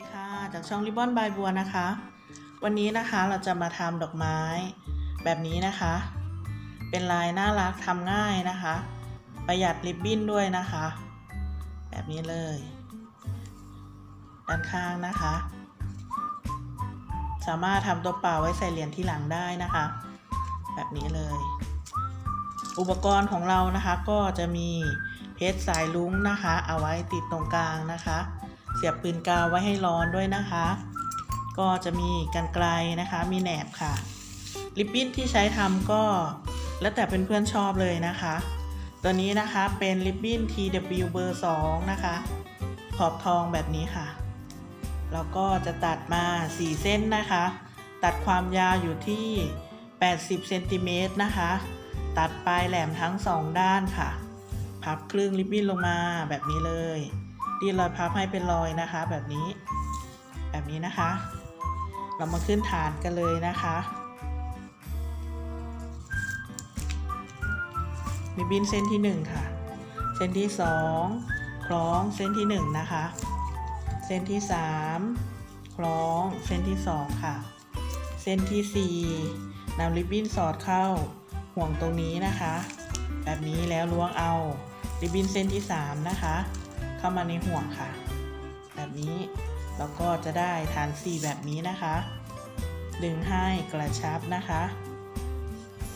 ดีค่ะ จากช่องริบบอนบายบัวนะคะ วันนี้นะคะเราจะมาทำดอกไม้แบบนี้นะคะ เป็นลายน่ารักทำง่ายนะคะ ประหยัดริบบิ้นด้วยนะคะ แบบนี้เลย ด้านข้างนะคะ สามารถทำตัวเปล่าไว้ใส่เหรียญที่หลังได้นะคะ แบบนี้เลย อุปกรณ์ของเรานะคะก็จะมีเพชรสายลุ้งนะคะ เอาไว้ติดตรงกลางนะคะ เสียบปืนกาวไว้ให้ร้อนด้วยนะคะ ก็จะมีกันไกลนะคะ มีแหนบค่ะ ริบบิ้นที่ใช้ทำก็แล้วแต่เพื่อนๆชอบเลยนะคะ ตัวนี้นะคะเป็นริบบิ้น TW เบอร์2นะคะ ขอบทองแบบนี้ค่ะ แล้วก็จะตัดมา 4 เส้นนะคะ ตัดความยาวอยู่ที่ 80เซนติเมตรนะคะ ตัดปลายแหลมทั้ง 2 ด้านค่ะ พับครึ่งริบบิ้นลงมาแบบนี้เลย ดีรอยพับให้เป็นรอยนะคะ แบบนี้ แบบนี้นะคะ เรามาขึ้นฐานกันเลยนะคะริบบิ้นเส้นที่ 1 ค่ะ เส้นที่ 2 คล้องเส้นที่ 1 นะคะ เส้นที่ 3 คล้องเส้นที่ 2 ค่ะ เส้นที่ 4นำริบบิ้นสอดเข้าห่วงตรงนี้นะคะ แบบนี้แล้วล้วงเอาริบบิ้นเส้นที่ 3 นะคะ เข้ามาในห่วงค่ะ แบบนี้เราก็จะได้ฐาน4แบบนี้นะคะ ดึงให้กระชับนะคะ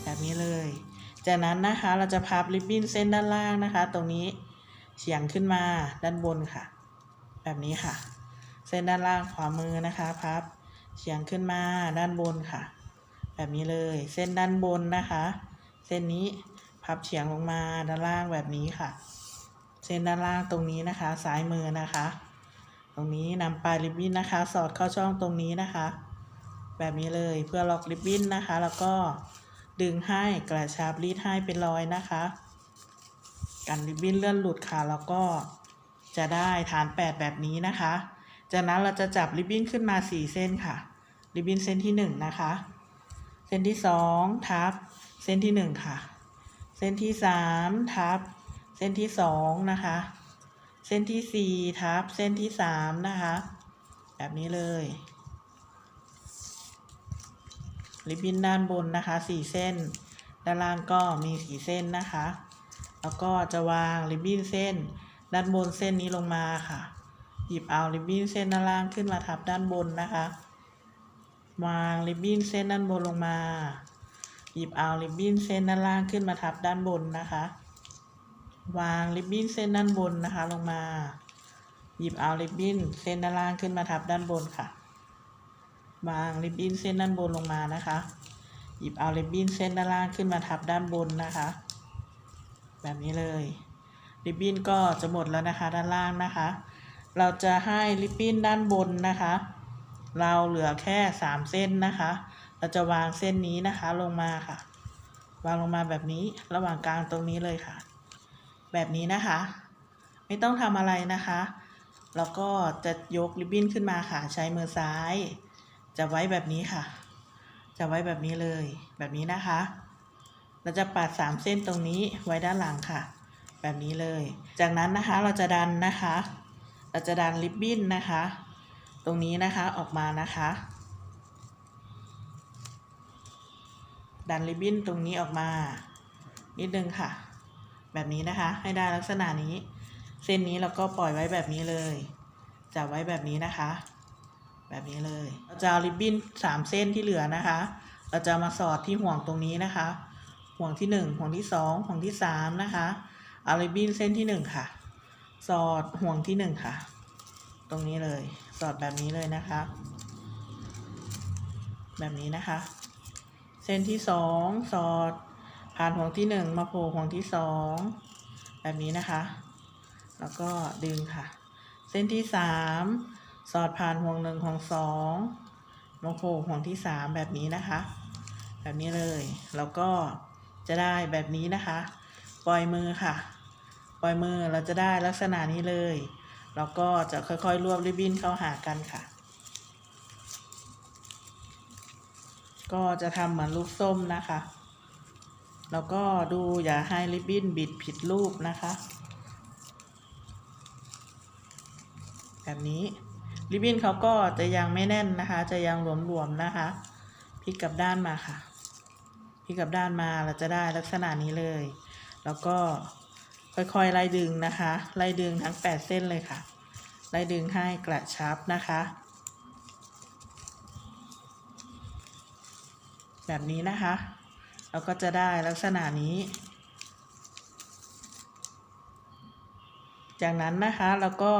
แบบนี้เลย จากนั้นนะคะเราจะพับริบบิ้นเส้นด้านล่างนะคะ ตรงนี้เฉียงขึ้นมาด้านบนค่ะ แบบนี้ค่ะ เส้นด้านล่างขวามือนะคะพับเฉียงขึ้นมาด้านบนค่ะ แบบนี้เลย เส้นด้านบนนะคะ เส้นนี้พับเฉียงลงมาด้านล่างแบบนี้ค่ะ เส้นด้านล่างตรงนี้นะคะ ซ้ายมือนะคะ ตรงนี้นำปลายริบบิ้นนะคะ สอดเข้าช่องตรงนี้นะคะ แบบนี้เลยเพื่อล็อกริบบิ้นนะคะ แล้วก็ดึงให้กระชับรีดให้เป็นรอยนะคะ กันริบบิ้นเลื่อนหลุดค่ะ แล้วก็จะได้ฐาน 8 แบบนี้นะคะ จากนั้นเราจะจับริบบิ้นขึ้นมา 4 เส้นค่ะริบบิ้นเส้นที่ 1 นะคะ เส้นที่ 2 ทับ เส้นที่ 1 ค่ะ เส้นที่ 3 ทับ เส้นที่2นะคะ เส้นที่4ทับเส้นที่3นะคะ แบบนี้เลย ริบบิ้นด้านบนนะคะ4เส้น ด้านล่างก็มี4เส้นนะคะ แล้วก็จะวางริบบิ้นเส้น ด้านบนเส้นนี้ลงมาค่ะ หยิบเอาริบบิ้นเส้นด้านล่างขึ้นมาทับด้านบนนะคะ วางริบบิ้นเส้นด้านบนลงมา หยิบเอาริบบิ้นเส้นด้านล่างขึ้นมาทับด้านบนนะคะ วางริบบิ้นเส้นด้านบนนะคะ ลงมา หยิบเอาริบบิ้นเส้นด้านล่างขึ้นมาทับด้านบนค่ะ วางริบบิ้นเส้นด้านบนลงมานะคะ หยิบเอาริบบิ้นเส้นด้านล่างขึ้นมาทับด้านบนนะคะ แบบนี้เลย ริบบิ้นก็จะหมดแล้วนะคะด้านล่างนะคะ เราจะให้ริบบิ้นด้านบนนะคะ เราเหลือแค่สามเส้นนะคะ เราจะวางเส้นนี้นะคะลงมาค่ะ วางลงมาแบบนี้ระหว่างกลางตรงนี้เลยค่ะ แบบนี้นะคะ ไม่ต้องทำอะไรนะคะ แล้วก็จะยกริบบิ้นขึ้นมาค่ะ ใช้มือซ้าย จะไว้แบบนี้ค่ะ จะไว้แบบนี้เลย แบบนี้นะคะ เราจะปัดสามเส้นตรงนี้ไว้ด้านหลังค่ะ แบบนี้เลย จากนั้นนะคะเราจะดันนะคะ เราจะดันริบบิ้นนะคะ ตรงนี้นะคะออกมานะคะดันริบบิ้นตรงนี้ออกมา นิดนึงค่ะ แบบนี้นะคะ ให้ได้ลักษณะนี้ เส้นนี้เราก็ปล่อยไว้แบบนี้เลยจับไว้แบบนี้นะคะ แบบนี้เลย เราจะเอาริบบิ้นสามเส้นที่เหลือนะคะ เราจะมาสอดที่ห่วงตรงนี้นะคะ ห่วงที่หนึ่งห่วงที่สองห่วงที่สามนะคะเอาริบบิ้นเส้นที่หนึ่งค่ะ สอดห่วงที่หนึ่งค่ะ ตรงนี้เลยสอดแบบนี้เลยนะคะ แบบนี้นะคะ เส้นที่สองสอด ผ่านห่วงที่หนึ่งมาโผล่ห่วงที่สองแบบนี้นะคะ แล้วก็ดึงค่ะ เส้นที่สามสอดผ่านห่วงหนึ่งห่วงสองมาโผล่ห่วงที่สามแบบนี้นะคะ แบบนี้เลย แล้วก็จะได้แบบนี้นะคะ ปล่อยมือค่ะ ปล่อยมือเราจะได้ลักษณะนี้เลย แล้วก็จะค่อยๆรวบริบบิ้นเข้าหากันค่ะก็จะทำเหมือนลูกส้มนะคะ แล้วก็ดูอย่าให้ริบบิ้นบิดผิดรูปนะคะ แบบนี้ริบบิ้นเขาก็จะยังไม่แน่นนะคะ จะยังหลวมๆนะคะพลิกกลับด้านมาค่ะพลิกกลับด้านมาเราจะได้ลักษณะนี้เลย แล้วก็ค่อยๆไล่ดึงนะคะ ไล่ดึงทั้ง 8 เส้นเลยค่ะ ไล่ดึงให้กระชับนะคะ แบบนี้นะคะ เราก็จะได้ลักษณะนี้ จากนั้นนะคะเราก็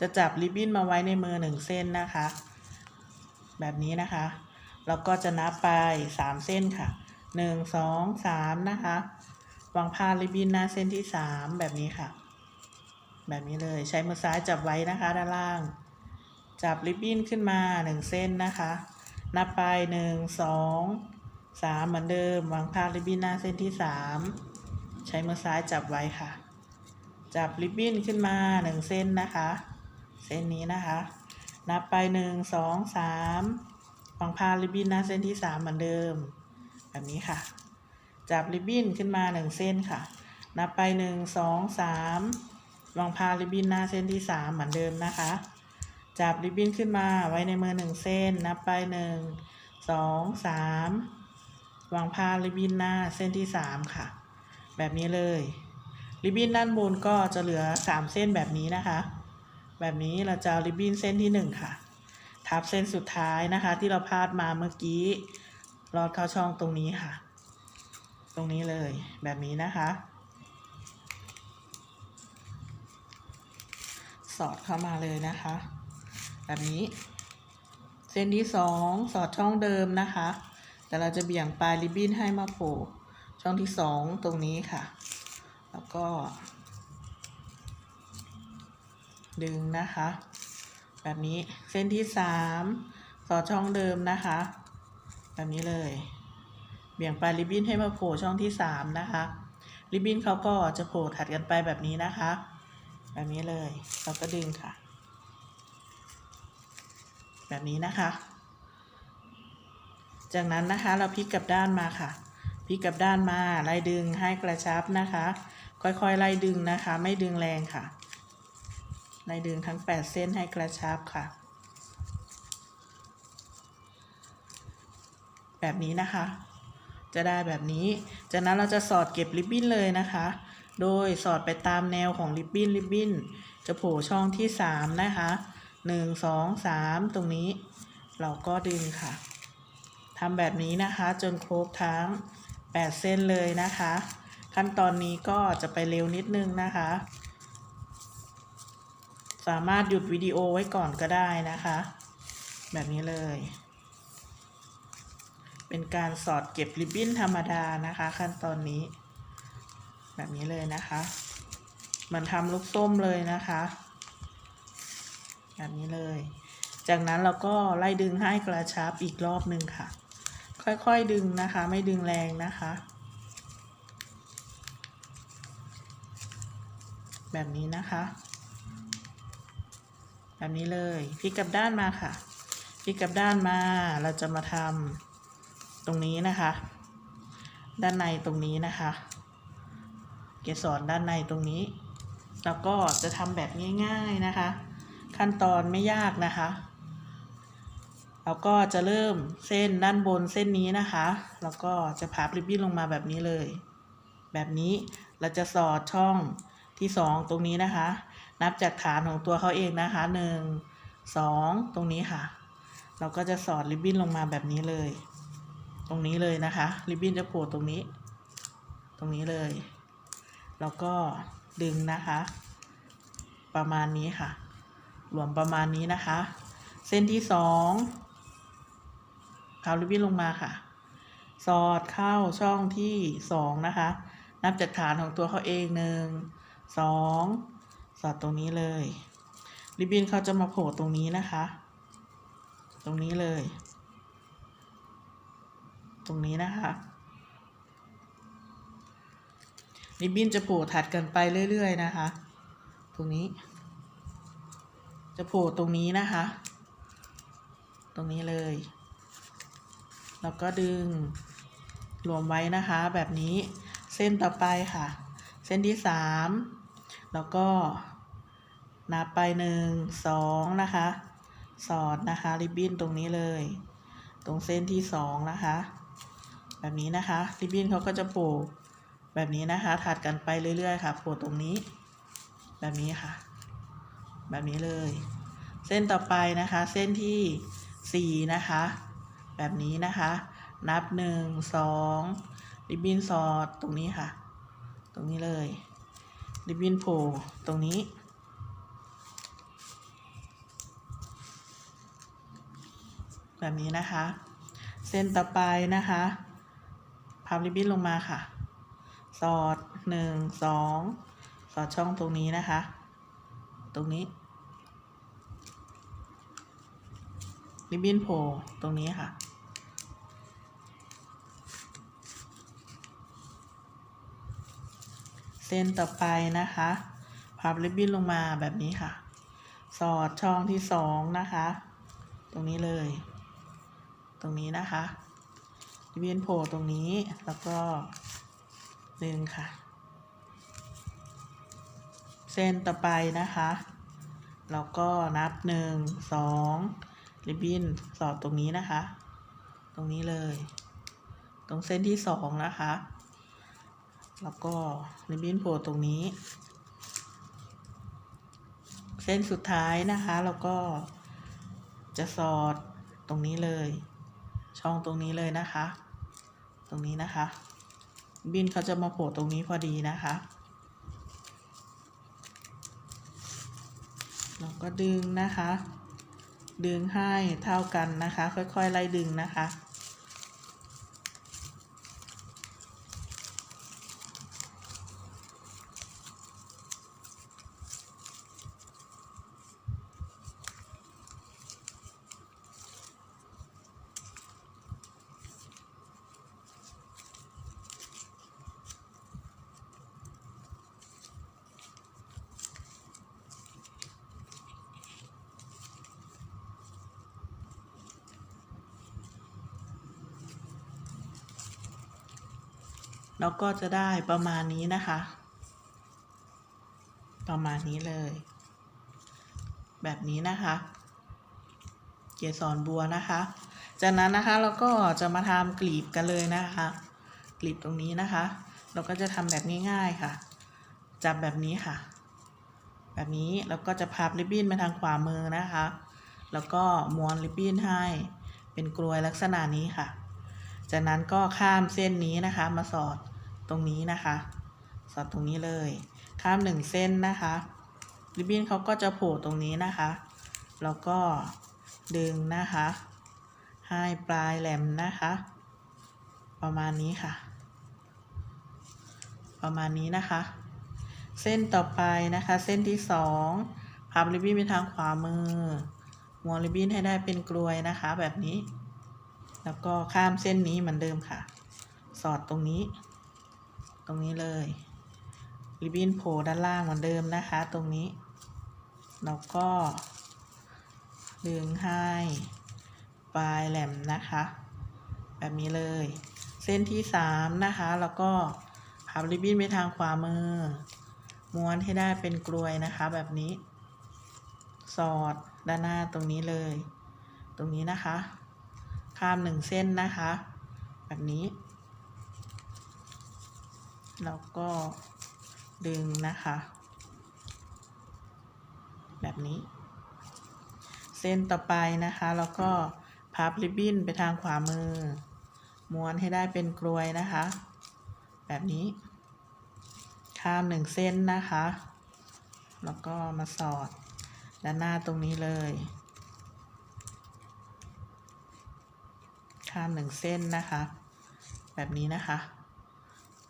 จะจับริบบิ้นมาไว้ในมือหนึ่งเส้นนะคะ แบบนี้นะคะเราก็จะนับไปสามเส้นค่ะหนึ่งสองสามนะคะวางผ้าริบบิ้นหน้าเส้นที่สามแบบนี้ค่ะ แบบนี้เลยใช้มือซ้ายจับไว้นะคะด้านล่าง จับริบบิ้นขึ้นมาหนึ่งเส้นนะคะ นับไปหนึ่งสอง สามเหมือนเดิมวางผ้าริบบิ้นหน้าเส้นที่สามใช้มือซ้ายจับไว้ค่ะ จับริบบิ้นขึ้นมาหนึ่งเส้นนะคะ เส้นนี้นะคะ นับไปหนึ่งสองสามวางผ้าริบบิ้นหน้าเส้นที่สามเหมือนเดิม แบบนี้ค่ะ จับริบบิ้นขึ้นมาหนึ่งเส้นค่ะ นับไปหนึ่งสองสามวางผ้าริบบิ้นหน้าเส้นที่สามเหมือนเดิมนะคะจับริบบิ้นขึ้นมาไว้ในมือหนึ่งเส้น นับไปหนึ่งสองสาม วางผ้าริบบิ้นหน้าเส้นที่สามค่ะ แบบนี้เลย ริบบิ้นด้านบนก็จะเหลือสามเส้นแบบนี้นะคะ แบบนี้เราจะริบบิ้นเส้นที่หนึ่งค่ะ ทับเส้นสุดท้ายนะคะ ที่เราพาดมาเมื่อกี้รอดเข้าช่องตรงนี้ค่ะ ตรงนี้เลยแบบนี้นะคะ สอดเข้ามาเลยนะคะ แบบนี้ เส้นที่สองสอดช่องเดิมนะคะ แต่เราจะเบี่ยงปลายริบบิ้นให้มาโผล่ช่องที่สองตรงนี้ค่ะ แล้วก็ ดึงนะคะ แบบนี้เส้นที่สามสอดช่องเดิมนะคะ แบบนี้เลย เบี่ยงปลายริบบิ้นให้มาโผล่ช่องที่สามนะคะริบบิ้นเขาก็จะโผล่ถัดกันไปแบบนี้นะคะ แบบนี้เลย เราก็ดึงค่ะ แบบนี้นะคะ จากนั้นนะคะเราพลิกกลับด้านมาค่ะพลิกกลับด้านมาไล่ดึงให้กระชับนะคะ ค่อยๆไล่ดึงนะคะ ไม่ดึงแรงค่ะไล่ดึงทั้ง 8 เส้นให้กระชับค่ะ แบบนี้นะคะ จะได้แบบนี้ จากนั้นเราจะสอดเก็บริบบิ้นเลยนะคะ โดยสอดไปตามแนวของริบบิ้นริบบิ้นจะโผล่ช่องที่ 3 นะคะ 1 2 3 ตรงนี้ เราก็ดึงค่ะ ทำแบบนี้นะคะ จนครบทั้ง 8 เส้นเลยนะคะ ขั้นตอนนี้ก็จะไปเร็วนิดนึงนะคะ สามารถหยุดวิดีโอไว้ก่อนก็ได้นะคะ แบบนี้เลย เป็นการสอดเก็บริบบิ้นธรรมดานะคะ ขั้นตอนนี้ แบบนี้เลยนะคะเหมันทำลูกส้มเลยนะคะแบบนี้เลย จากนั้นเราก็ไล่ดึงให้กระชับอีกรอบหนึ่งค่ะ ค่อยๆดึงนะคะ ไม่ดึงแรงนะคะ แบบนี้นะคะ แบบนี้เลยพลิกกลับด้านมาค่ะพลิกกลับด้านมาเราจะมาทำตรงนี้นะคะ ด้านในตรงนี้นะคะ เกสรด้านในตรงนี้ แล้วก็จะทำแบบง่าย ๆนะคะ ขั้นตอนไม่ยากนะคะ แล้วก็จะเริ่มเส้นด้านบนเส้นนี้นะคะ แล้วก็จะพับริบบิ้นลงมาแบบนี้เลย แบบนี้เราจะสอดช่องที่สองตรงนี้นะคะ นับจากฐานของตัวเขาเองนะคะหนึ่งสองตรงนี้ค่ะ เราก็จะสอดริบบิ้นลงมาแบบนี้เลย ตรงนี้เลยนะคะ ริบบิ้นจะโผล่ตรงนี้ ตรงนี้เลย แล้วก็ดึงนะคะ ประมาณนี้ค่ะ รวมประมาณนี้นะคะ เส้นที่สอง เขาริบบิ้นลงมาค่ะ สอดเข้าช่องที่สองนะคะ นับจากฐานของตัวเขาเองหนึ่งสองสอดตรงนี้เลย ริบบิ้นเขาจะมาโผล่ตรงนี้นะคะ ตรงนี้เลย ตรงนี้นะคะริบบิ้นจะโผล่ถัดกันไปเรื่อย ๆ นะคะ ตรงนี้ จะโผล่ตรงนี้นะคะ ตรงนี้เลย แล้วก็ดึงรวมไว้นะคะแบบนี้เส้นต่อไปค่ะ เส้นที่สามแล้วก็นับไปหนึ่งสองนะคะ สอดนะคะริบบิ้นตรงนี้เลย ตรงเส้นที่สองนะคะ แบบนี้นะคะริบบิ้นเขาก็จะโผล่แบบนี้นะคะถัดกันไปเรื่อยๆค่ะโผล่ตรงนี้ แบบนี้ค่ะ แบบนี้เลย เส้นต่อไปนะคะ เส้นที่สี่นะคะ แบบนี้นะคะ นับหนึ่งสองริบบิ้นสอดตรงนี้ค่ะ ตรงนี้เลย ริบบิ้นโผล่ตรงนี้ แบบนี้นะคะ เส้นต่อไปนะคะพับริบบิ้นลงมาค่ะ สอดหนึ่งสองสอดช่องตรงนี้นะคะ ตรงนี้ ริบบิ้นโผล่ตรงนี้ค่ะ เส้นต่อไปนะคะพับริบบิ้นลงมาแบบนี้ค่ะ สอดช่องที่สองนะคะ ตรงนี้เลย ตรงนี้นะคะริบบิ้นโผล่ตรงนี้แล้วก็ดึงค่ะ เส้นต่อไปนะคะเราก็นับหนึ่งสอง ริบบิ้นสอดตรงนี้นะคะ ตรงนี้เลย ตรงเส้นที่สองนะคะ แล้วก็ริบบิ้นโผล่ตรงนี้ เส้นสุดท้ายนะคะแล้วก็จะสอดตรงนี้เลย ช่องตรงนี้เลยนะคะ ตรงนี้นะคะ บินเขาจะมาโผล่ตรงนี้พอดีนะคะเราก็ดึงนะคะ ดึงให้เท่ากันนะคะ ค่อยๆไล่ดึงนะคะ แล้วก็จะได้ประมาณนี้นะคะ ประมาณนี้เลย แบบนี้นะคะ เกสรบัวนะคะ จากนั้นนะคะเราก็จะมาทำกลีบกันเลยนะคะ กลีบตรงนี้นะคะ เราก็จะทำแบบง่ายๆค่ะ จับแบบนี้ค่ะ แบบนี้แล้วก็จะพับริบบิ้นมาทางขวามือนะคะ แล้วก็ม้วนริบบิ้นให้เป็นกลวยลักษณะนี้ค่ะจากนั้นก็ข้ามเส้นนี้นะคะมาสอด ตรงนี้นะคะ สอดตรงนี้เลย ข้ามหนึ่งเส้นนะคะ ริบบิ้นเขาก็จะโผล่ตรงนี้นะคะ แล้วก็ดึงนะคะให้ปลายแหลมนะคะ ประมาณนี้ค่ะ ประมาณนี้นะคะ เส้นต่อไปนะคะ เส้นที่สองพับริบบิ้นไปทางขวามือม้วนริบบิ้นให้ได้เป็นกลวยนะคะ แบบนี้ แล้วก็ข้ามเส้นนี้เหมือนเดิมค่ะ สอดตรงนี้ ตรงนี้เลยริบบิ้นโผล่ด้านล่างเหมือนเดิมนะคะ ตรงนี้ แล้วก็ ดึงให้ปลายแหลมนะคะ แบบนี้เลย เส้นที่สามนะคะ แล้วก็พับริบบิ้นไปทางขวามือ ม้วนให้ได้เป็นกลวยนะคะ แบบนี้ สอดด้านหน้าตรงนี้เลย ตรงนี้นะคะ ข้ามหนึ่งเส้นนะคะ แบบนี้ แล้วก็ดึงนะคะ แบบนี้ เส้นต่อไปนะคะ แล้วก็พับริบบิ้นไปทางขวามือ ม้วนให้ได้เป็นกลวยนะคะ แบบนี้ ข้ามหนึ่งเส้นนะคะ แล้วก็มาสอดด้านหน้าตรงนี้เลย ข้ามหนึ่งเส้นนะคะ แบบนี้นะคะ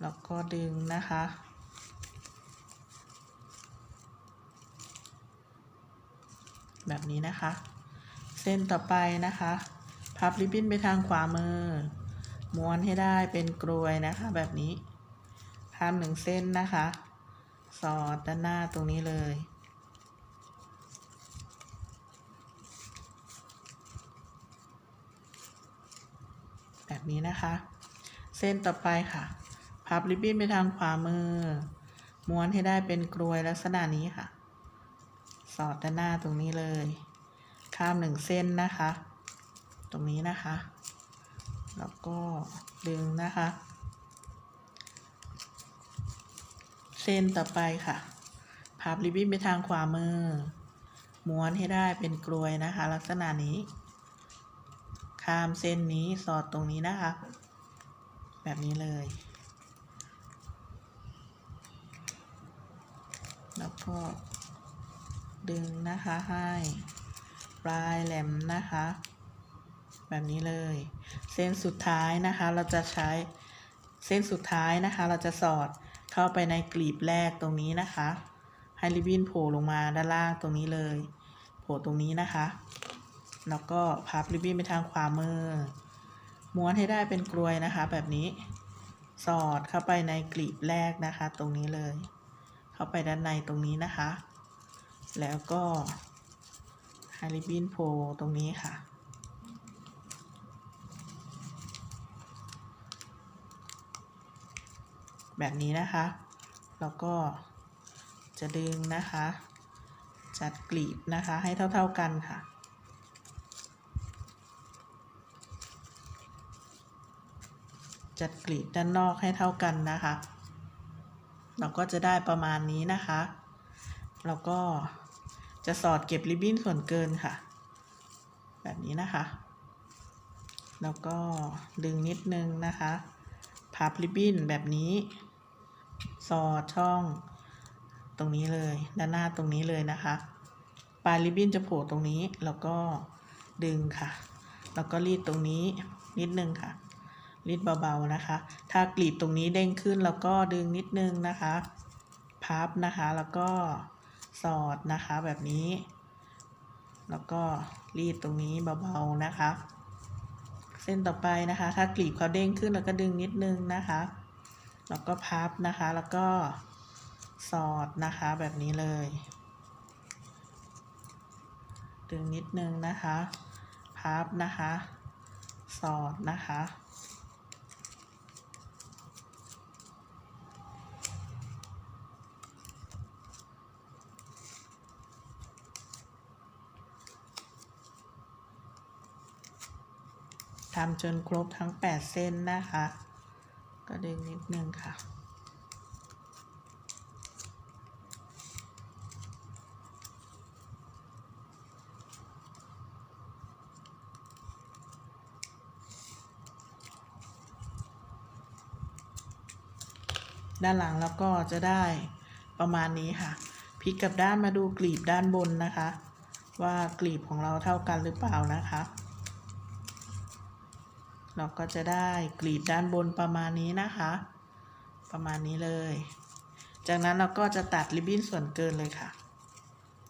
แล้วก็ดึงนะคะ แบบนี้นะคะ เส้นต่อไปนะคะ พับริบบิ้นไปทางขวามือ ม้วนให้ได้เป็นกลวยนะคะ แบบนี้ข้ามหนึ่งเส้นนะคะ สอดด้านหน้าตรงนี้เลยแบบนี้นะคะ เส้นต่อไปค่ะ พับริบบิ้นไปทางขวามือ ม้วนให้ได้เป็นกลวยลักษณะนี้ค่ะ สอดด้านหน้าตรงนี้เลย ข้ามหนึ่งเส้นนะคะ ตรงนี้นะคะ แล้วก็ดึงนะคะ เส้นต่อไปค่ะ พับริบบิ้นไปทางขวามือ ม้วนให้ได้เป็นกลวยนะคะ ลักษณะนี้ ข้ามเส้นนี้สอดตรงนี้นะคะ แบบนี้เลย แล้ว ก็ดึงนะคะให้ปลายแหลมนะคะ แบบนี้เลย เส้นสุดท้ายนะคะเราจะใช้เส้นสุดท้ายนะคะ เราจะสอดเข้าไปในกลีบแรกตรงนี้นะคะ ให้ริบบิ้นโผล่ลงมาด้านล่างตรงนี้เลย โผล่ตรงนี้นะคะ แล้วก็พับริบบิ้นไปทางขวามือ ม้วนให้ได้เป็นกลวยนะคะ แบบนี้สอดเข้าไปในกลีบแรกนะคะ ตรงนี้เลย เข้าไปด้านในตรงนี้นะคะ แล้วก็ให้ริบินโผล่ตรงนี้ค่ะ แบบนี้นะคะ แล้วก็จะดึงนะคะ จัดกลีบนะคะให้เท่า ๆกันค่ะจัดกลีบด้านนอกให้เท่ากันนะคะ เราก็จะได้ประมาณนี้นะคะ แล้วก็จะสอดเก็บริบบิ้นส่วนเกินค่ะ แบบนี้นะคะ แล้วก็ดึงนิดนึงนะคะพับริบบิ้นแบบนี้ สอดช่องตรงนี้เลยด้านหน้าตรงนี้เลยนะคะปลายริบบิ้นจะโผล่ตรงนี้แล้วก็ดึงค่ะ แล้วก็รีดตรงนี้นิดนึงค่ะ รีดเบาๆนะคะ ถ้ากลีบตรงนี้เด้งขึ้นแล้วก็ดึงนิดนึงนะคะ พับนะคะแล้วก็สอดนะคะแบบนี้ แล้วก็รีดตรงนี้เบาๆนะคะ เส้นต่อไปนะคะ ถ้ากลีบเขาเด้งขึ้นแล้วก็ดึงนิดนึงนะคะ แล้วก็พับนะคะแล้วก็สอดนะคะแบบนี้เลย ดึงนิดนึงนะคะ พับนะคะ สอดนะคะ ทำจนครบทั้ง 8 เส้นนะคะ ก็ดึงนิดนึงค่ะ ด้านหลังแล้วก็จะได้ประมาณนี้ค่ะพลิกกลับด้านมาดูกลีบด้านบนนะคะ ว่ากลีบของเราเท่ากันหรือเปล่านะคะ เราก็จะได้กลีบด้านบนประมาณนี้นะคะ ประมาณนี้เลย จากนั้นเราก็จะตัดริบบิ้นส่วนเกินเลยค่ะ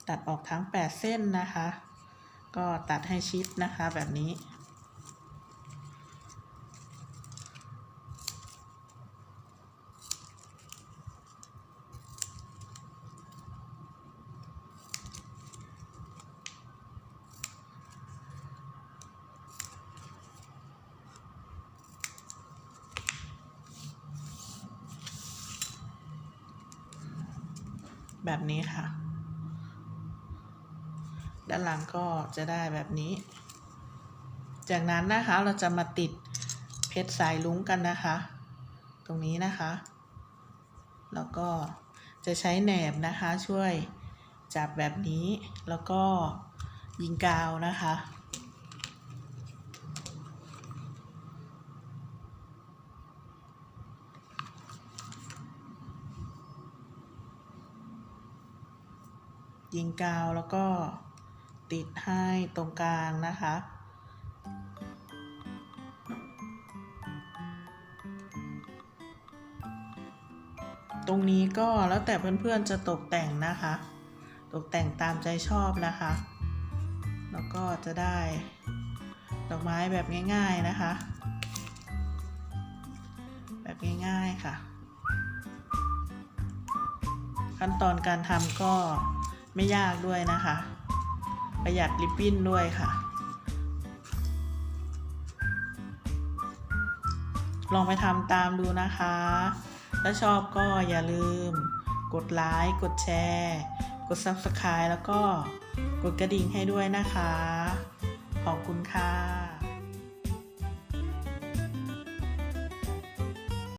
ตัดออกทั้ง 8 เส้นนะคะ ก็ตัดให้ชิดนะคะแบบนี้ แบบนี้ค่ะ ด้านหลังก็ จะได้แบบนี้ จากนั้นนะคะเราจะมาติดเพชรสายลุ้งกันนะคะ ตรงนี้นะคะ แล้วก็จะใช้แหนบนะคะช่วยจับแบบนี้แล้วก็ยิงกาวนะคะ ยิงกาวแล้วก็ ติดให้ตรงกลางนะคะ ตรงนี้ก็แล้วแต่เพื่อนๆจะตกแต่งนะคะ ตกแต่งตามใจชอบนะคะ แล้วก็จะได้ดอกไม้แบบง่ายๆนะคะ แบบง่ายๆค่ะ ขั้นตอนการทำก็ไม่ยากด้วยนะคะ ประหยัดริบบิ้นด้วยค่ะ ลองไปทำตามดูนะคะ ถ้าชอบก็อย่าลืม กดไลค์ กดแชร์ กด subscribe แล้วก็กดกระดิ่งให้ด้วยนะคะ ขอบคุณค่ะ